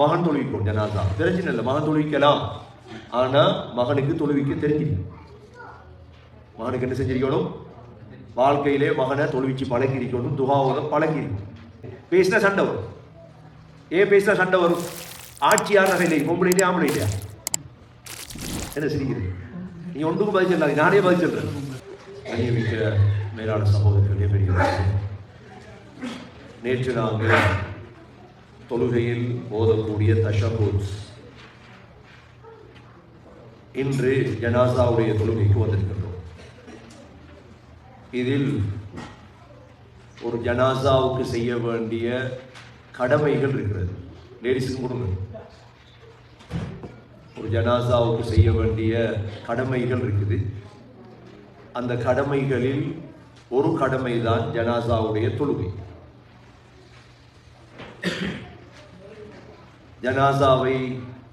மகன் தொழுவிக்கும் ஜனாசா. பிரச்சனை இல்லை மகன் தொழுவிக்கலாம். ஆனால் மகனுக்கு தொழுவிக்க தெரிஞ்சிருக்கும் மகனுக்கு என்ன செஞ்சிருக்கணும்? வாழ்க்கையிலே மகனை தொழுவிச்சு பழகிருக்கணும் துகாவோத பழகிருக்கும் பேசினா சண்டை வரும். ஏன் பேசினா சண்டை வரும்? ஆட்சியார் நகையிலே பொம்பளையிலே ஆம்பளையிலையா என்ன சிரிக்கிறது? நீ ஒன்றுக்கும் பதில் சொல்லாது நானே பதில் சொல்றேன். அநியமிக்க மேலான சமூகத்திலே பெரிய நேற்று நாங்கள் தொழுகையில் ஓதக்கூடிய தஷபூத் இன்று ஜனாசாவுடைய தொழுகைக்கு வந்திருக்கின்றோம். இதில் ஒரு ஜனாசாவுக்கு செய்ய வேண்டிய கடமைகள் இருக்கிறது. லேடிஸுக்கு கொடுங்க. ஒரு ஜனாசாவுக்கு செய்ய வேண்டிய கடமைகள் இருக்குது. அந்த கடமைகளில் ஒரு கடமை தான் ஜனாசாவுடைய தொழுகை. ஜனாசாவை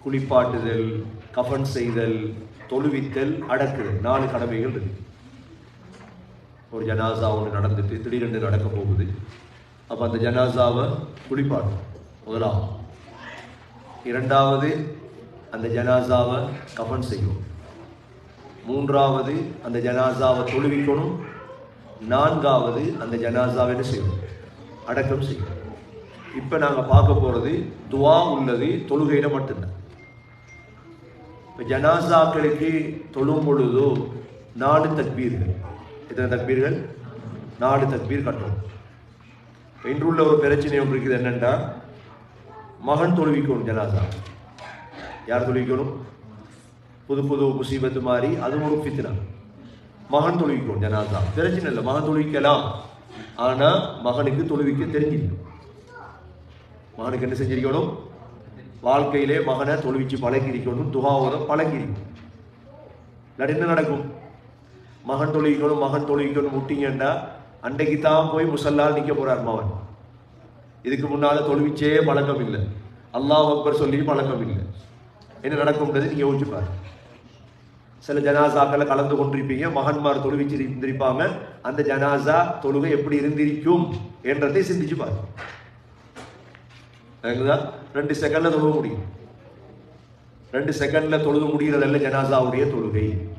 குளிப்பாட்டுதல் கஃபன் செய்தல் தொழுவித்தல் அடக்குதல். நாலு கடமைகள் இருக்கு. ஒரு ஜனாசா ஒன்று நடந்துட்டு திடீரென்று நடக்க போகுது. அப்போ அந்த ஜனாசாவை குளிப்பாட்டும் முதலாவது. இரண்டாவது அந்த ஜனாசாவை கஃபன் செய்யும் மூன்றாவது அந்த ஜனாசாவை தொழுவிக்கணும். நான்காவது அந்த ஜனாசாவை என்ன செய்யணும்? அடக்கம் செய்யும் இப்போ நாங்கள் பார்க்க போகிறது துவா உள்ளது தொழுகையில் மட்டும்தான். இப்போ ஜனாசாக்களுக்கு தொழும் பொழுதோ நாலு தக்பீர்கள். எத்தனை தக்பீர்கள்? நாலு தக்பீர் கட்டணும். இன்றுள்ள ஒரு பிரச்சனை ஒன்று இருக்குது என்னென்னா மகன் தொழுவிக்கணும் ஜனாசா. யார் தொழுவிக்கணும்? புது புது முசீபத்து மாதிரி அதுவும் ஒரு ஃபித்னா. மகன் தொழுவிக்கணும் ஜனாசா. பிரச்சனை இல்லை மகன் தொழுவிக்கலாம். ஆனால் மகனுக்கு தொழுவிக்க தெரிஞ்சிருக்கணும் மகனுக்கு என்ன செஞ்சிருக்கணும்? வாழ்க்கையிலே மகனை தொழுவிச்சு பழகிருக்கணும் துகாவோத பழகிருக்கும் இல்லாட்டி என்ன நடக்கும்? மகன் தொழுவிக்கணும் மகன் தொழுவிக்கணும் விட்டீங்கன்னா அன்றைக்கு தான் போய் முசல்லால் நிற்க போகிறார் மகன் இதுக்கு முன்னால் தொழுவிச்சே பழக்கம் இல்லை. அல்லாஹ் அக்பர் சொல்லி பழக்கம் இல்லை. என்ன நடக்கும்ன்றது நீங்கள் யோசிச்சுப்பார் சில ஜனாசாக்களை கலந்து கொண்டிருப்பீங்க மகன்மார் தொழுவிச்சு இருந்திருப்பாங்க அந்த ஜனாசா தொழுகை எப்படி இருந்திருக்கும் என்றதை சிந்திச்சு பாருங்க. சரிங்களா? ரெண்டு செகண்ட்ல தொழுக முடியும். ரெண்டு செகண்ட்ல தொழுக முடிகிறதல்ல ஜனாசாவுடைய தொழுகை.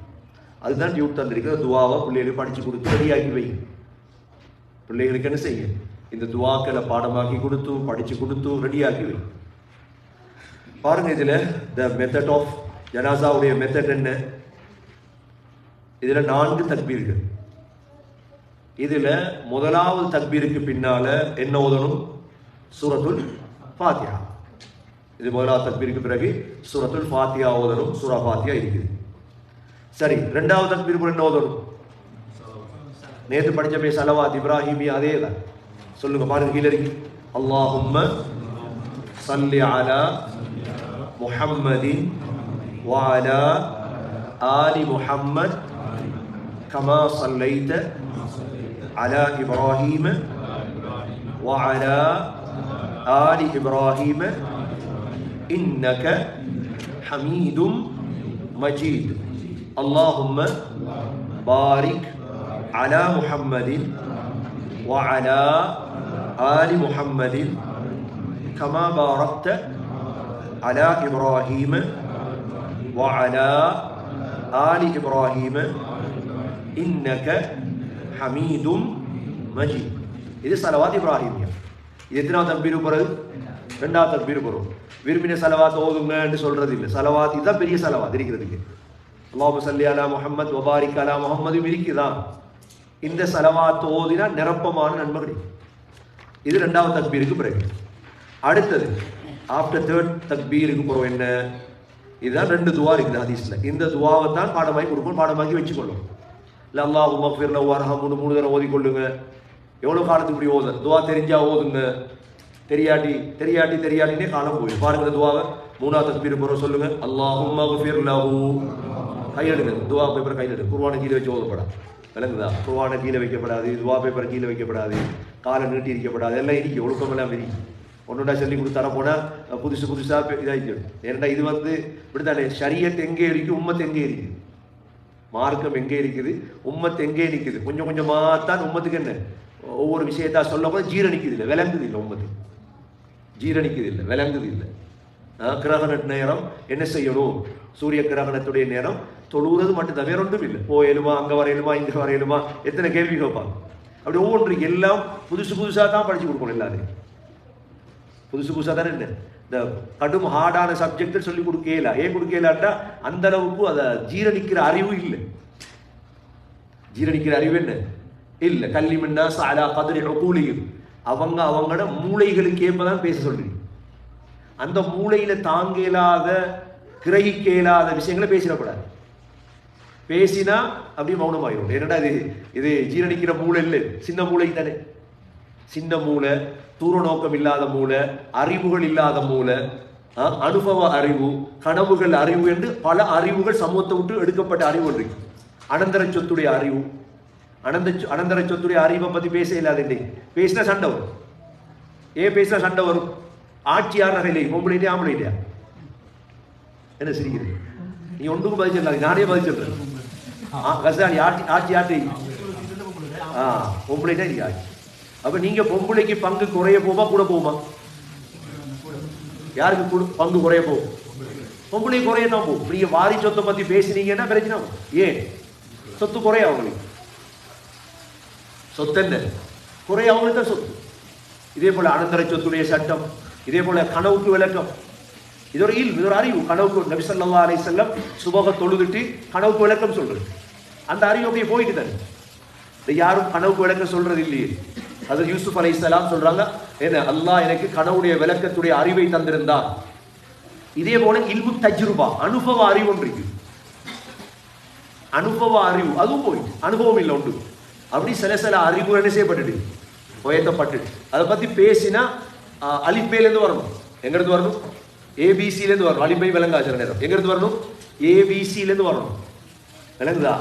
அதுதான் டியூட் தந்திருக்கிற துவாவை பிள்ளைகளுக்கு படிச்சு கொடுத்து ரெடியாக்கி வை. பிள்ளைகளுக்கு என்ன செய்ய? இந்த துவாக்களை பாடமாக்கி கொடுத்து படிச்சு கொடுத்து ரெடியாக்கி வை. பாருங்க இதுல த மெத்தட் ஆஃப் ஜனாசாவுடைய மெத்தட் என்ன? இதுல நான்கு தக்பீர்கள். இதுல முதலாவது தக்பீருக்கு பின்னால என்ன ஓதணும்? சூரத்துல் ஃபாத்தியா இது முதலாவது தக்பீருக்கு பிறகு சூரத்துல் ஃபாத்தியா ஓதணும் சூரா ஃபாத்தியா இருக்குது சரி ரெண்டாவது தக்பீர் என்ன ஓதணும் நேத்து படிச்ச போய் சலவாத் இப்ராஹிமி அதே தான் சொல்லுங்க பாருங்க கீழே இருக்கு அல்லாஹும்ம சல்லி அலா முஹம்மதின் وعلى آل محمد كما صليت على إبراهيم وعلى آل إبراهيم إنك حميد مجيد. اللهم بارك على محمد وعلى آل محمد كما باركت على إبراهيم وعلى آل إبراهيم. إنك حميد مجيد. هذه صلوات إبراهيم يعني. இது எத்தனாவது தக்பீர் போகிறது ரெண்டாவது தக்பீர் போகிறோம் விரும்பின சலவாத் ஓதுங்கன்னு சொல்கிறது இல்லை. சலவாத் இதுதான் பெரிய செலவாத் இருக்கிறதுக்கு. அல்லாஹு சல்லி அலா முஹம்மத் ஒபாரிக் அலா முகமதும் இருக்குதான். இந்த சலவாத் ஓதினா நிரப்பமான நன்மை கிடைக்கும் இது ரெண்டாவது தக்பீருக்கு பிறகு. அடுத்தது ஆஃப்டர் தேர்ட் தக்பீருக்கு போகிறோம் என்ன? இதுதான் ரெண்டு துவா இருக்குது ஹதீஸில். இந்த துவாவை தான் பாடமாக்கி கொடுப்போம் பாடமாக்கி வச்சுக்கொள்ளும். இல்லை அல்லாஹ் மஃபிர்ல வரஹமுன்னு மூணு தடவை ஓதிக்கொள்ளுங்க. எவ்வளோ காலத்துக்கு இப்படி ஓத துவா தெரிஞ்சா ஓதுங்க. தெரியாட்டி தெரியாட்டி தெரியாட்டினே காலம் போயிடும். பாருங்க துவாவை. மூணாவது தஸ்பீர் போகிற சொல்லுங்க. அல்லாஹும் மஃபிர் லஹு. துவா பேப்பர் கையில் எடுங்க குருவான கீழே வச்சு ஓதப்படா விளங்குதா? குருவான கீழே வைக்கப்படாது. துவா பேப்பர் கீழே வைக்கப்படாது. காலை நீட்டி இருக்கப்படாது எல்லாம் இருக்கு ஒழுக்கமெல்லாம் இருக்கு ஒன்றுடா சொல்லி கொடுத்தார போனால் புதுசு புதுசாக இதாகிடும் ஏன்னா இது வந்து இப்படித்தானே சரியத் எங்கே இருக்கு உம்மத் எங்கே இருக்குது மார்க்கம் எங்கே இருக்குது உம்மத் எங்கே நிற்குது கொஞ்சம் கொஞ்சமாக தான் உம்மத்துக்கு என்ன? ஒவ்வொரு விஷயத்தா சொல்ல கூட ஜீரணிக்குது இல்லை விளங்குது இல்லை உங்களுக்கு ஜீரணிக்குது இல்லை விளங்குது இல்லை கிரகண நேரம் என்ன செய்யணும்? சூரிய கிரகணத்துடைய நேரம் தொழுகிறது மட்டும்தான் வேற ஒன்றும் இல்லை. போயலுமா அங்க வரையலுமா இங்க வரையலுமா எத்தனை கேள்வி கேட்பாங்க அப்படி ஒவ்வொன்று எல்லாம் புதுசு புதுசாக தான் படிச்சு கொடுக்கணும் எல்லாரையும். புதுசு புதுசாக தானே என்ன? இந்த கடும் ஹார்டான சப்ஜெக்ட் சொல்லி கொடுக்கல? ஏன் கொடுக்கலாட்டா? அந்த அளவுக்கு அதை ஜீரணிக்கிற அறிவு இல்லை. ஜீரணிக்கிற அறிவு என்ன? இல்லை கல்வி மின்னா சாலா கதிரி கூலியும் அவங்க அவங்களோட மூளைகளுக்கு ஏற்பதான் பேச சொல்றீங்க. அந்த மூளையில தாங்க இயலாத கிரகிக்க இயலாத விஷயங்களை பேசிடக்கூடாது. பேசினா அப்படியே மௌனமாயிரும். என்னடா இது? இது ஜீரணிக்கிற மூளை இல்லை. சின்ன மூளை தானே. சின்ன மூளை தூர நோக்கம் இல்லாத மூளை அறிவுகள் இல்லாத மூளை அனுபவ அறிவு கனவுகள் அறிவு என்று பல அறிவுகள் சமூகத்தை விட்டு எடுக்கப்பட்ட அறிவு இருக்கு. அனந்தர சொத்துடைய அறிவு அனந்த அனந்தர சொத்துடைய அறிவை பற்றி பேச இல்லாத இன்னைக்கு பேசினா சண்டை வரும். ஏன் பேசினா சண்டை வரும். ஆட்சி யார் நகை பொம்பளை இல்லையா ஆம்பளை இல்லையா என்ன சிரிக்கிறது நீ ஒன்றுக்கும் பதில் சொல்லாது நானே பதில் சொல்றேன். ஆ, ஆட்சி ஆட்சி ஆட்சி ஆ பொம்பளை தான் நீங்க ஆட்சி. அப்ப நீங்க பொம்பளைக்கு பங்கு குறைய போமா கூட போமா யாருக்கு கூட- பங்கு குறைய போகும்? பொம்பளை குறைய தான் போகும் நீங்க வாரி சொத்தை பத்தி பேசுனீங்கன்னா பிரச்சனை ஏன்? சொத்து குறைய அவங்களுக்கு சொத்து என்ன குறைய அவங்களுக்கு சொத்து இதே போல அனந்தர சொத்துடைய சட்டம் இதே போல கனவுக்கு விளக்கம். இது ஒரு இல் இது ஒரு அறிவு கனவுக்கு நபி ஸல்லல்லாஹு செல்லம் வஸல்லம் சுபக தொழுதுட்டு கனவுக்கு விளக்கம் சொல்றது. அந்த அறிவு அப்படியே போயிட்டு தானே. இது யாரும் கனவுக்கு விளக்கம் சொல்றது இல்லையே. அது யூசுப் அலைஹிஸ்ஸலாம் சொல்றாங்க என்ன அல்லாஹ் எனக்கு கனவுடைய விளக்கத்துடைய அறிவை தந்திருந்தான். இதே போல இல்மு தஜ்ருபா அனுபவ அறிவு ஒன்று இருக்கு. அனுபவ அறிவு அதுவும் போயிட்டு அனுபவம் இல்லை ஒன்று. அப்படி சில சில அறிவு என்ன செய்யப்பட்டுட்டு? அதை பற்றி பேசினா அலிப்பையிலேருந்து வரணும். எங்கேருந்து வரணும்? ஏபிசிலேருந்து வரணும். அலிப்பை விளங்காச்சிர நேரம். எங்கிருந்து வரணும்? ஏபிசிலேருந்து வரணும். விளங்குதா?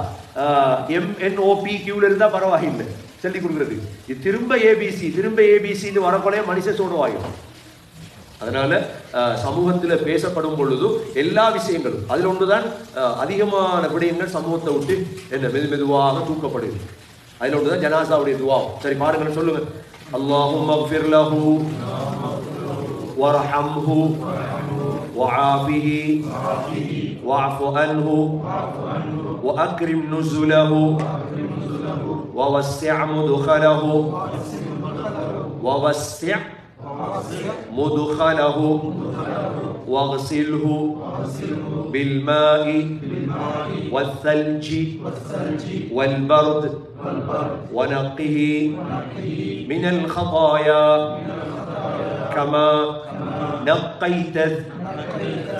எம்என்ஓபி கியூல இருந்தால் பரவாயில்லை. சொல்லி கொடுக்குறது. இது திரும்ப ஏபிசி திரும்ப ஏபிசின்னு வரக்குள்ளே மனுஷன் சோடுவாயும் அதனால சமூகத்தில் பேசப்படும் பொழுதும் எல்லா விஷயங்களும் அதில் ஒன்றுதான் தான் அதிகமான விடயங்கள் சமூகத்தை விட்டு என்ன மெது மெதுவாக தூக்கப்படுது அதில் ஒன்றுதான் ஜனாசாவுடைய துவா சரி பாருங்க சொல்லுங்க அல்லாஹும் மக்ஃபிர் லஹு وارحمه وعافه واعف عنه وأكرم نزله ووسع مدخله ووسع مدخله واغسله بالماء والثلج والبرد ونقه من الخطايا كما نقيت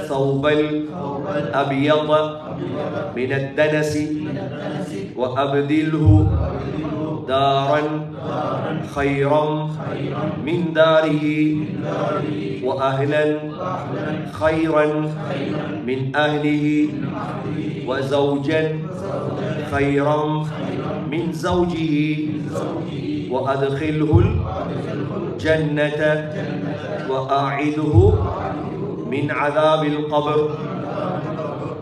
ثوب الأبيض من الدنس وأبدله دارا خيرا من داره وأهلا خيرا من أهله وزوجا خيرا من زوجه وأدخله الجنة وأعده من عذاب القبر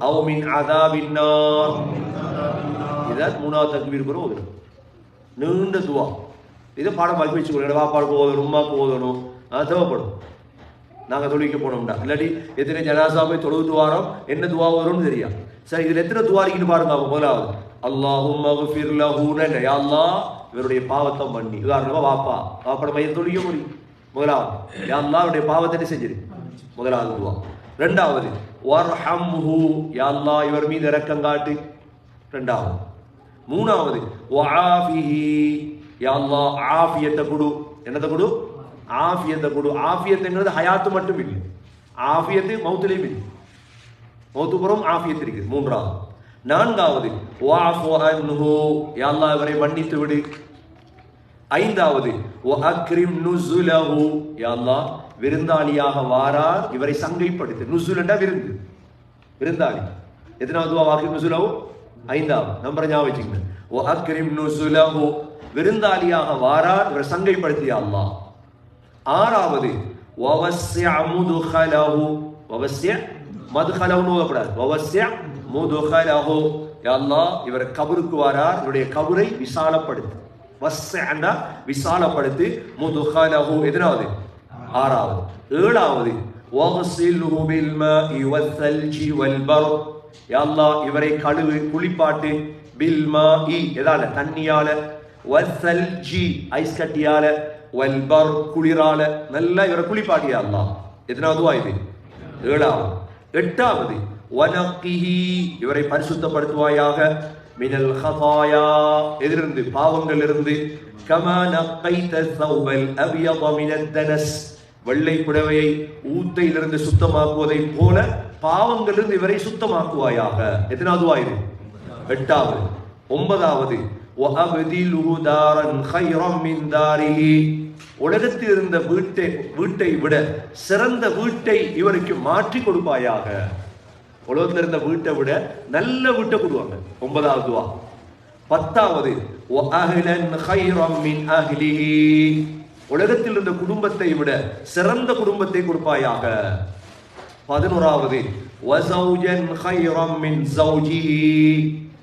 أو من عذاب النار إذا منا تكبير برودة. நீண்ட துவா. இதை பாடம் படிச்சு வச்சுக்கணும் வாப்பாடுக்கு ஓதணும் உமாக்கு ஓதணும் அது தேவைப்படும். நாங்கள் தொழுவிக்க போனோம்டா. இல்லாட்டி எத்தனை ஜனாசா போய் துவாரம்? என்ன துவா வரும்னு தெரியும் சரி இதில் எத்தனை துவா இருக்குன்னு பாருங்க அவங்க முதலாவது. அல்லாஹும் மகுஃபிர் லஹூன இவருடைய பாவத்தை பண்ணி. உதாரணமாக வாப்பா. வாப்பட மையம் தொழிக்க முடியும் முதலாவது. யாழ்லா அவருடைய பாவத்தை செஞ்சிரு? முதலாவது துவா. ரெண்டாவது. வர்ஹம் ஹூ யாழ்லா இவர் மீது இறக்கம் காட்டு. ரெண்டாவது. மூணாவது வஆஃபிஹி. ஆஃபியத்தை கொடு. என்னத்தை கொடு? ஆஃபியத்தை கொடு. ஆஃபியத்துங்கிறது ஹயாத்து மட்டும் இல்லை. ஆஃபியத்து மௌத்துலேயும் இல்லை. மௌத்துபுறம் ஆஃபியத்து இருக்குது. மூன்றாவது நான்காவது வாஃபு அன்ஹு. இவரை மன்னித்து விடு. ஐந்தாவது வ நுசுலஹு. யா விருந்தாளியாக வாரார். இவரை சங்கைப்படுத்து. நுசுலண்டா விருந்து. விருந்தாளி. எத்தனாவது வா அக்ரிம் நுசுலஹு ஐந்தாவது நம்பர் ஞாபகம் வச்சுக்கணும் ஓ அக்ரிம் நுசுலஹு. விருந்தாளியாக வாரார் இவர் சங்கைப்படுத்திய அல்லாஹ். ஆறாவது வவஸ்ய முதுகலஹு. வவஸ்ய மதுகலஹுன்னு ஓதக்கூடாது. வவஸ்ய முதுகலஹு. அல்லாஹ் இவர் கபருக்கு வாரார் இவருடைய கபரை விசாலப்படுத்து. வஸ்ஸன்னா விசாலப்படுத்து முதுகலஹு. எதனாவது? ஆறாவது. ஏழாவது வஹ்சில்ஹு பில் மாஇ வல் அல்லாஹ் இவரை கழுவு குளிப்பாட்டு பில்மாஇ எதால தண்ணியால வசல் ஜி ஐஸ் கட்டியால வல்பர் குளிரால நல்லா இவரை குளிப்பாட்டியா அல்லாஹ். எத்தனாவது இது? ஏழாவது. எட்டாவது. வனக்கிஹி இவரை பரிசுத்தப்படுத்துவாயாக மினல் ஹசாயா எதிலிருந்து பாவங்களிலிருந்து கமா நக்கைத சௌவல் அபியத மினத் வெள்ளை புடவையை ஊத்தையிலிருந்து சுத்தமாக்குவதை போல பாவங்களிலிருந்து இவரை சுத்தமாக்குவாயாக. எத்தனாவது வாயிரு எட்டாவது. ஒன்பதாவது. உலகத்தில் இருந்த வீட்டை வீட்டை விட சிறந்த வீட்டை இவருக்கு மாற்றி கொடுப்பாயாக. உலகத்தில் இருந்த வீட்டை விட நல்ல வீட்டை கொடுவாங்க ஒன்பதாவது பத்தாவது. உலகத்தில் இருந்த குடும்பத்தை விட சிறந்த குடும்பத்தை கொடுப்பாயாக. பதினோராவது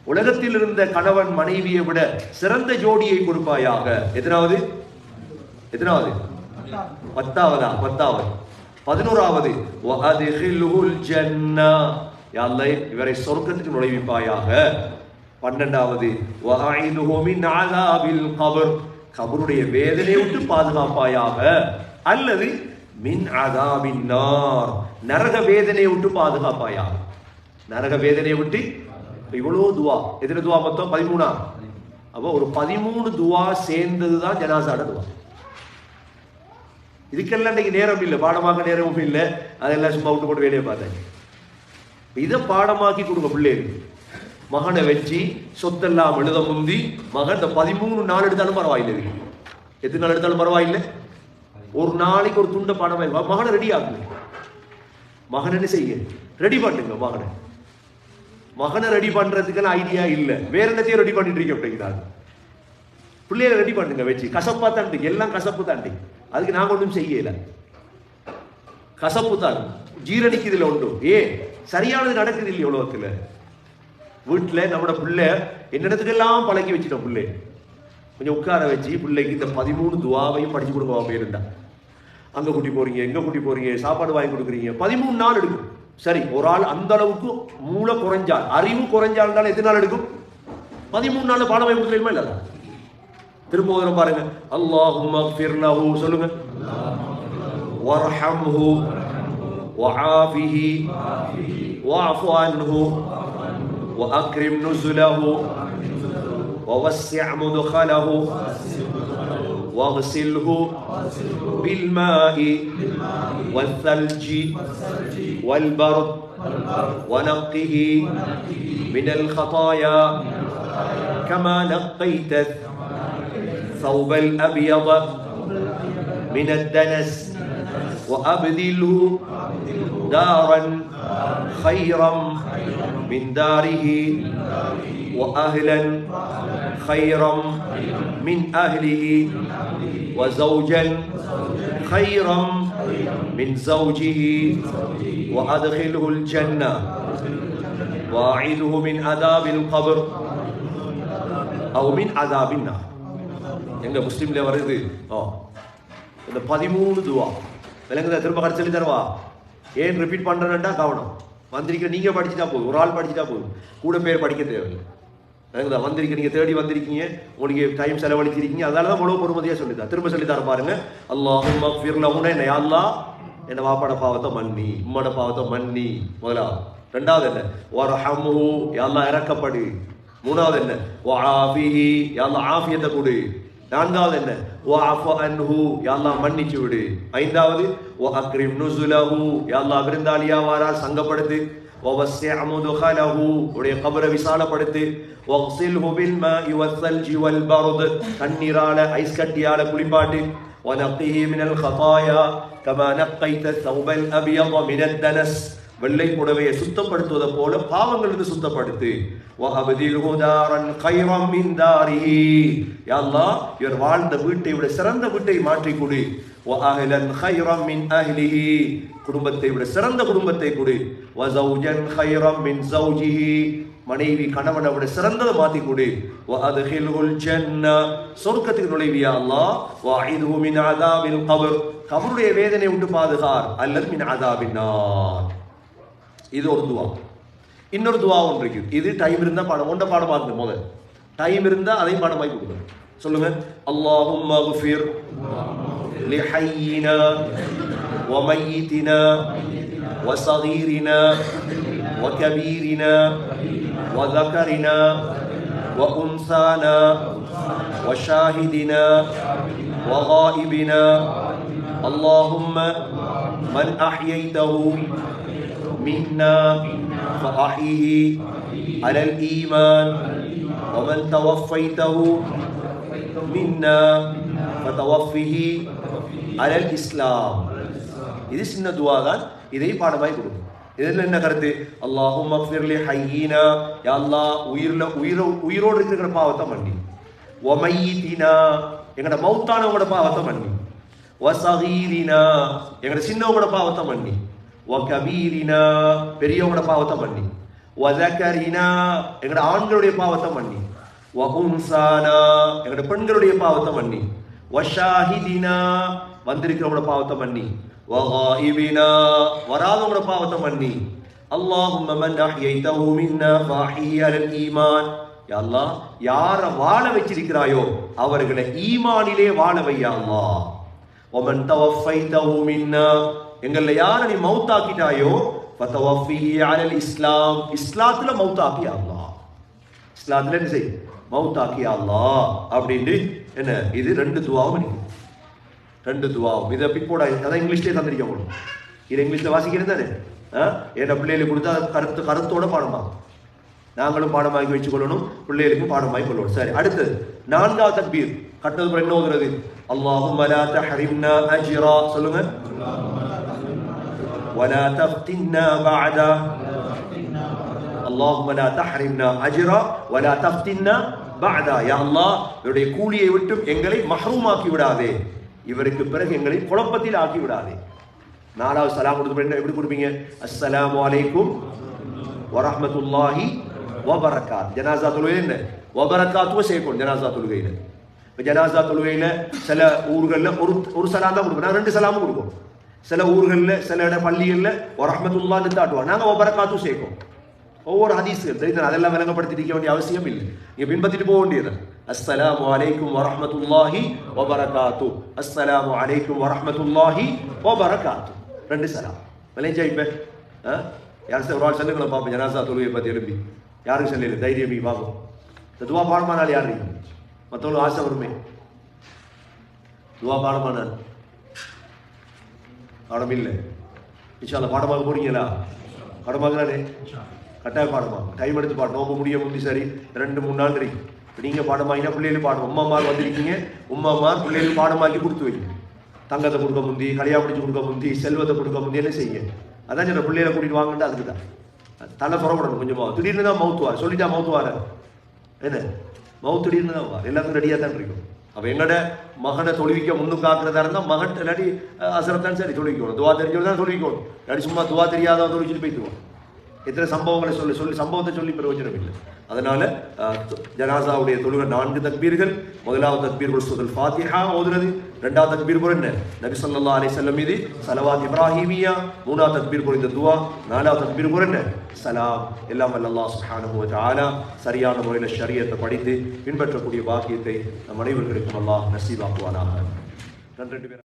உலகத்தில் இருந்த கணவன் மனைவியை விட சிறந்த ஜோடியை கொடுப்பாயாக. எத்தனாவது? எத்தனாவது? பத்தாவதா? பத்தாவது. பதினோராவது இவரை சொர்க்கத்துக்கு நுழைவிப்பாயாக. பன்னெண்டாவது கபருடைய வேதனையை விட்டு பாதுகாப்பாயாக அல்லது மின் அதாவின் நார் நரக வேதனையை விட்டு பாதுகாப்பாயாக. நரக வேதனையை விட்டு இவ்வளோ துவா. எத்தனை துவா மொத்தம்? பதிமூணா? அப்போ ஒரு பதிமூணு துவா சேர்ந்தது தான் ஜனாசாட துவா. இதுக்கெல்லாம் இன்னைக்கு நேரம் இல்லை. பாடமாக நேரமும் இல்லை. அதெல்லாம் சும்மா விட்டு போட்டு வேலையை பார்த்தேன் இதை பாடமாக்கி கொடுங்க பிள்ளைகளுக்கு மகனை வச்சு சொத்தெல்லாம் எழுத முந்தி மகன் இந்த பதிமூணு நாள் எடுத்தாலும் பரவாயில்லை இதுக்கு. எத்தனை நாள் எடுத்தாலும் பரவாயில்லை? ஒரு நாளைக்கு ஒரு துண்டை பாடமாய் மகனை ரெடி ஆகுங்க மகன் என்ன செய்ய? ரெடி பண்ணுங்க மகனை. மகனை ரெடி பண்றதுக்கெல்லாம் ஐடியா இல்லை. வேற என்னத்தையும் ரெடி பண்ணிட்டு இருக்க அப்படிங்கிறாங்க பிள்ளைகளை ரெடி பண்ணுங்க வச்சு கசப்பா தாண்டி எல்லாம் கசப்பு தாண்டி. அதுக்கு நாங்க ஒன்றும் செய்யல. கசப்பு தான். ஜீரணிக்குதுல உண்டு. ஏ சரியானது நடக்குது இல்லை உலகத்தில்? வீட்டில் நம்மட பிள்ளை என்னிடத்துக்கெல்லாம் பழக்கி வச்சிட்டோம் பிள்ளை. கொஞ்சம் உட்கார வச்சு பிள்ளைக்கு இந்த பதிமூணு துவாவையும் படிச்சு கொடுக்க போயிருந்தா அங்கே கூட்டி போறீங்க எங்கே கூட்டி போறீங்க சாப்பாடு வாங்கி கொடுக்குறீங்க. பதிமூணு நாள் எடுக்கும். சரி ஒரு ஆள் அந்த அளவுக்கு மூளை குறைஞ்சால் அறிவு குறைஞ்சால் எத்தனை நாள் எடுக்கும்? பதிமூணு நாள் பாடம் வாங்கி கொடுத்துருமா இல்லை திரும்ப ஒரு பாருங்க. அல்லாஹும் சொல்லுங்க. வர்ஹம்ஹு وعافه வஅஃபு عنه وأكرم نزله ووسع مدخله واغسله بالماء والثلج والبرد ونقه من الخطايا كما نقيت الثوب الأبيض من الدنس وأبدله دارا خيرا من داره وأهلا خيرا من أهله وزوجا خيرا من زوجه وأدخله الجنة وأعيده من عذاب القبر أو من عذاب النار எங்க முஸ்லீம்ல வருது ஓ இந்த பதிமூணு துவா விளங்குதா திரும்ப கடைசி சொல்லி தருவா ஏன் ரிப்பீட் பண்ணுறேன்டா கவனம். வந்திருக்கிற நீங்கள் படிச்சுட்டா போதும். ஒரு ஆள் படிச்சுட்டா போதும். கூட பேர் படிக்க தேவையில்லை. அதுங்களா வந்திருக்க நீங்கள் தேடி வந்திருக்கீங்க. உங்களுக்கு டைம் செலவழிச்சிருக்கீங்க. அதனால தான் முழு பொறுமதியாக சொல்லித்தான் திரும்ப சொல்லித்தர பாருங்க. அல்லாஹும் மக்ஃபிர்லஹுன என்ன யா என்ன வாப்பாட பாவத்தை மன்னி உம்மோட பாவத்தை மன்னி. முதலா ரெண்டாவது என்ன வரஹம்ஹு யா அல்லாஹ் இறக்கப்படு. மூணாவது என்ன வஆஃபிஹி யா ஆஃபியத்தை கொடு. நான்காவது என்ன வஅஃபு அன்ஹு யா அல்லாஹ் மன்னிச்சு விடு ஐந்தாவது வஅக்ரிம் நுஸுலஹு யா அல்லாஹ் விருந்தாளியா வாரால் சங்கப்படுத்து ووسع مدخله உடைய கபரை விசாலப்படுத்து واغسله بالماء والثلج والبرد தண்ணீரால ஐஸ் கட்டியால குளிப்பாட்டு ونقيه من الخطايا كما نقيت الثوب الابيض من الدنس வெள்ளை புடவையை சுத்தப்படுத்துவதை போல பாவங்களுக்கு சுத்தப்படுத்து. இவர் வாழ்ந்த வீட்டை விட சிறந்த வீட்டை மாற்றி கொடு. குடும்பத்தை விட சிறந்த குடும்பத்தை கொடு. மனைவி கணவனை விட சிறந்ததை மாத்தி கொடு. சொர்க்கத்துக்கு நுழைவியா அல்லா வா இது மின் அதாபில் கவர் கவருடைய வேதனை உண்டு பாதுகார். அல்லது மின் அதாபின் இது ஒரு துவா இன்னொரு துவா ஒன்று இருக்கு இது டைம் இருந்தா பாடம் ஒன்றை பாடமாக்குங்க முதல் டைம் இருந்தா அதையும் பாடமாக்கி கொடுக்கணும் சொல்லுங்க அல்லாஹும் மகுஃபிர் لحينا وميتنا وصغيرنا وكبيرنا وذكرنا وأنثانا وشاهدنا وغائبنا اللهم من أحييته منا فأحيه على الإيمان ومن توفيته منا فتوفه على الإسلام இது சின்ன துவா தான் இதை பாடமாய் கொடுக்கும் இதில் என்ன கருத்து அல்லாஹும் மக்ஃபிர்லி ஹையீனா யா அல்லாஹ் உயிர்ல உயிரோ உயிரோடு இருக்கிற பாவத்தை மன்னி ஒமையினா எங்கட மௌத்தானவங்களோட பாவத்தை மன்னி வசகீரினா எங்கட சின்னவங்களோட பாவத்தை மன்னி கபீரினா பெரியவங்களோட பாவத்தை பண்ணி. வதகரினா எங்கட ஆண்களுடைய பாவத்தை பண்ணி. வஹுன்சானா எங்கட பெண்களுடைய பாவத்தை பண்ணி. வஷாஹிதினா வந்திருக்கிறவங்களோட பாவத்தை பண்ணி. வகாயிபினா வராதவங்களோட பாவத்தை பண்ணி. அல்லாஹும் மன் அஹ்யைதஹு மின்னா ஃபஹிய ஈமான் யா அல்லாஹ் யார வாழ வச்சிருக்கிறாயோ அவர்களை ஈமானிலே வாழ வையா அல்லாஹ். ஒமன் தவஃபைதஹு மின்னா எங்கள்ல யார நீ மௌத்தாக்கிட்டாயோ ஃபதவஃபிஹி இஸ்லாம். இஸ்லாத்துல மௌத்தாக்கி அல்லாஹ்? இஸ்லாத்துல என்ன செய் மௌத்தாக்கி அல்லாஹ். அப்படின்னு என்ன? இது ரெண்டு துவாவும் நீங்க ரெண்டு துவாவும். இதை பிற்போட அதான் இங்கிலீஷ்லேயே தந்திருக்க உங்களுக்கு. இது இங்கிலீஷ்ல வாசிக்கிறது தானே? என் பிள்ளைகளுக்கு கொடுத்தா கருத்து கருத்தோட பாடமா? நாங்களும் பாடமாக்கி வச்சு கொள்ளணும் பிள்ளைகளுக்கும் பாடமாக்கி கொள்ளணும். சரி அடுத்தது. நான்காவது தக்பீர். கட்டது என்ன ஓதுறது? அல்லாஹும் சொல்லுங்க. ولا تفتنا بعده اللهم لا تحرمنا اجرا ولا تفتنا بعد يا الله இவருடைய கூலியை விட்டும் எங்களை மஹ்ரூமாக்கி விடாதே இவருக்கு பிறகு எங்களை குழப்பத்தில் ஆக்கி விடாதே நாலாவது சலாம் கொடுத்து என்ன எப்படி கொடுப்பீங்க அஸ்ஸலாமு அலைக்கும் வரஹ்மத்துல்லாஹி வபரகாத் ஜனாசா தொழுகை என்ன வபரகாத்துவ சேர்க்கணும் ஜனாசா தொழுகையில் இப்போ ஜனாசா தொழுகையில் சில ஊர்களில் ஒரு ஒரு சலாம் தான் கொடுப்போம் நாங்கள் ரெண்டு சலாமும் கொடுப்போம் சில ஊர்களில் சில இட பள்ளிகளில் வரஹ்மத்துல்லான்னு தாட்டுவோம் நாங்கள் வபரகாத்தும் சேர்க்கோம் ஒவ்வொரு ஹதீஸுகள். தெரியுது? அதெல்லாம் விளங்கப்படுத்திருக்க வேண்டிய அவசியம் இல்லை. நீங்கள் பின்பற்றிட்டு போக வேண்டியது. அஸ்ஸலாமு அலைக்கும் வரமத்துல்லாஹி ஒபரகாத்து அஸ்ஸலாமு அலைக்கும் வரமத்துல்லாஹி ஒபரகாத்து ரெண்டு சலாம். விளைஞ்சா இப்போ? யார் சார் ஒரு ஆள் சொல்லுங்களேன் பார்ப்போம் ஜனாசா தொழுகையை பற்றி எழுப்பி யாருக்கு சொல்லல. தைரியம் போய் பார்ப்போம் இந்த துவா பாடமானால் யாரு? மற்றவங்களும் ஆசை வருமே. துவா பாடமானால் பாடம் இல்லை. இன்ஷால்ல பாடமாக போறீங்களா? பாடமாகலானே கட்டாய பாடமா டைம் எடுத்து பாடணும். ரொம்ப முடிய முந்தி சரி. ரெண்டு மூணு நாள் இருக்கு இப்ப நீங்க பாடமாக்கினா பிள்ளைகளுக்கு பாடம் உம்மாமார் வந்திருக்கீங்க. உம்மாமார் பிள்ளைகளுக்கு பாடமாக்கி கொடுத்து வைங்க. தங்கத்தை கொடுக்க முந்தி கல்யாணம் பிடிச்சி கொடுக்க முந்தி செல்வத்தை கொடுக்க முந்தி என்ன செய்யுங்க? அதான் சொல்ற பிள்ளைகளை கூட்டிட்டு வாங்கிட்டு அதுக்கு தான். தலை புறப்படணும் கொஞ்சமாக திடீர்னு தான் மவுத்துவார் சொல்லிட்டா மவுத்துவார் என்ன? மவுத் திடீர்னு தான் வார். எல்லாத்துக்கும் ரெடியாக தான் இருக்கும். அப்போ எங்கட மகனை தொழுவிக்க முன்னும் காக்கிறதா இருந்தால் மகன் இல்லாட்டி அசரத்தான் சரி தொழுவிக்கணும். துவா தெரிஞ்சவங்க தான் தொழுவிக்கணும். இல்லாட்டி சும்மா துவா தெரியாதவன் தொழுவிச்சுட்டு போய்த்துவோம் எத்தனை சம்பவங்களை சொல்லி சொல்லி சம்பவத்தை சொல்லி பிரயோஜனம் இல்லை. அதனால ஜனாசாவுடைய தொழுகை நான்கு தக்பீர்கள். முதலாவது தக்பீர் சுதல் ஃபாத்திஹா ஓதுறது. ரெண்டாவது தக்பீர் போற என்ன? நபி சொல்லா அலி செல்லம் மீது சலவாத் இப்ராஹிமியா. மூணாவது தக்பீர் போற இந்த துவா. நாலாவது தக்பீர் போற என்ன? சலாம். எல்லாம் வல்ல அல்லாஹ் ஆலா சரியான முறையில் ஷரியத்தை படித்து பின்பற்றக்கூடிய பாக்கியத்தை நம் அனைவர்களுக்கும் அல்லாஹ் நசீவாக்குவானாக நன்றி.